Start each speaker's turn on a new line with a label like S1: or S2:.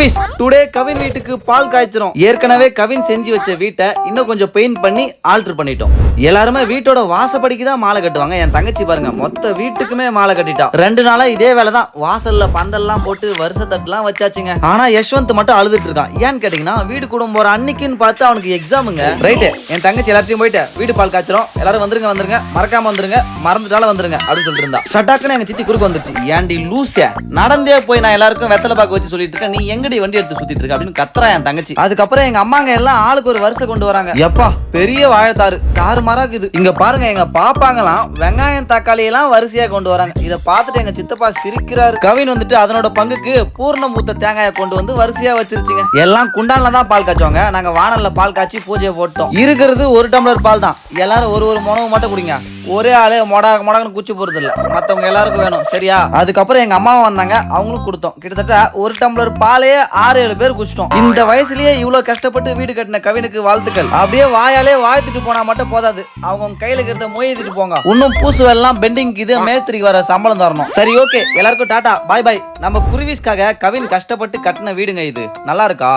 S1: குருவிஸ் today Kavin வீட்டுக்கு பால் காய்ச்சிரும். ஏற்கனவே கவின் செஞ்சு வச்ச வீட்டை இன்னும் கொஞ்சம் பெயிண்ட் பண்ணி ஆல்டர் பண்ணிட்டோம். எல்லாருமே வீட்டோட வாசப்படிக்கு தான் மாலை கட்டுவாங்க. என் தங்கச்சி பாருங்க மொத்த வீட்டுக்குமே மாலை கட்டிட்டா. ரெண்டு நாளா இதே வேலை தான் வாசல்ல பந்தல்லாம் போட்டு வருஷ தட்டுலாம் வச்சாச்சுங்க. ஆனா யஷ்வந்த் மட்டும் அழுதுட்டு இருக்கான். ஏன்னு கேட்டீங்கன்னா வீடு குடும்பம் போற அன்னைக்குன்னு பார்த்து அவனுக்கு எக்ஸாமுங்க ரைட்டு என் தங்கச்சி எல்லாத்தையும் போயிட்டு வீடு பால் காய்ச்சிரும். எல்லாரும் வந்துருங்க வந்துருங்க. மறக்காம வந்துருங்க. மறந்துட்டாலும் வந்துருங்க அப்படின்னு சொல்லிட்டு இருந்தா. சட்டாக்குன்னு எங்க சித்தி குறுக்கு வந்துருச்சு. ஏன்டி லூசே நடந்தே போய் நான் எல்லாருக்கும் வெத்தலை பாக்க வச்சு சொல்லிட்டு இருக்கேன். நீ எங்க எங்கடி வண்டி எடுத்து சுத்திட்டு இருக்க அப்படின்னு கத்துறா என் தங்கச்சி. அதுக்கப்புறம் எங்க அம்மாங்க எல்லாம் ஆளுக்கு ஒரு வருஷம் கொண்டு வராங்க. எப்பா பெரிய வாழைத்தாரு தாறு இருக்குது. இங்க பாருங்க எங்க பாப்பாங்கலாம் வெங்காயம் தக்காளி எல்லாம் வரிசையா கொண்டு வராங்க. இத பார்த்துட்டு எங்க சித்தப்பா சிரிக்கிறாரு. கவின் வந்துட்டு அதனோட பங்குக்கு பூர்ண மூத்த தேங்காயை கொண்டு வந்து வரிசையா வச்சிருச்சுங்க. எல்லாம் குண்டான்ல தான் பால் காய்ச்சுவாங்க. நாங்க வானல்ல பால் காய்ச்சி பூஜையை போட்டோம். இருக்கிறது ஒரு டம்ளர் பால் தான். எல்லாரும் ஒரு ஒரு மனவு மட்டும் குடிங்க. ஒரே ஆளு மொடா மொடகன்னு குச்சி போறது இல்ல மத்தவங்க எல்லாருக்கும் வேணும். சரியா? அதுக்கப்புறம் எங்க அம்மாவும் வந்தாங்க. அவங்களும் கொடுத்தோம். கிட்டத்தட்ட ஒரு டம்ளர் பாலே ஆறு ஏழு பேர் குடிச்சிட்டோம். இந்த வயசுலயே இவ்வளவு கஷ்டப்பட்டு வீடு கட்டின கவினுக்கு வாழ்த்துக்கள். அப்படியே வாயாலே வாழ்த்துட்டு போனா மட்டும் போதாது. அவங்க உங்க கையில இருக்கிறத மொய்த்துட்டு போங்க. இன்னும் பூசு எல்லாம் பெண்டிங் இது மேஸ்திரிக்கு வர சம்பளம் தரணும். சரி ஓகே. எல்லாருக்கும் டாடா பாய் பாய். நம்ம குருவிஸ்க்காக கவின் கஷ்டப்பட்டு கட்டின வீடுங்க இது. நல்லா இருக்கா?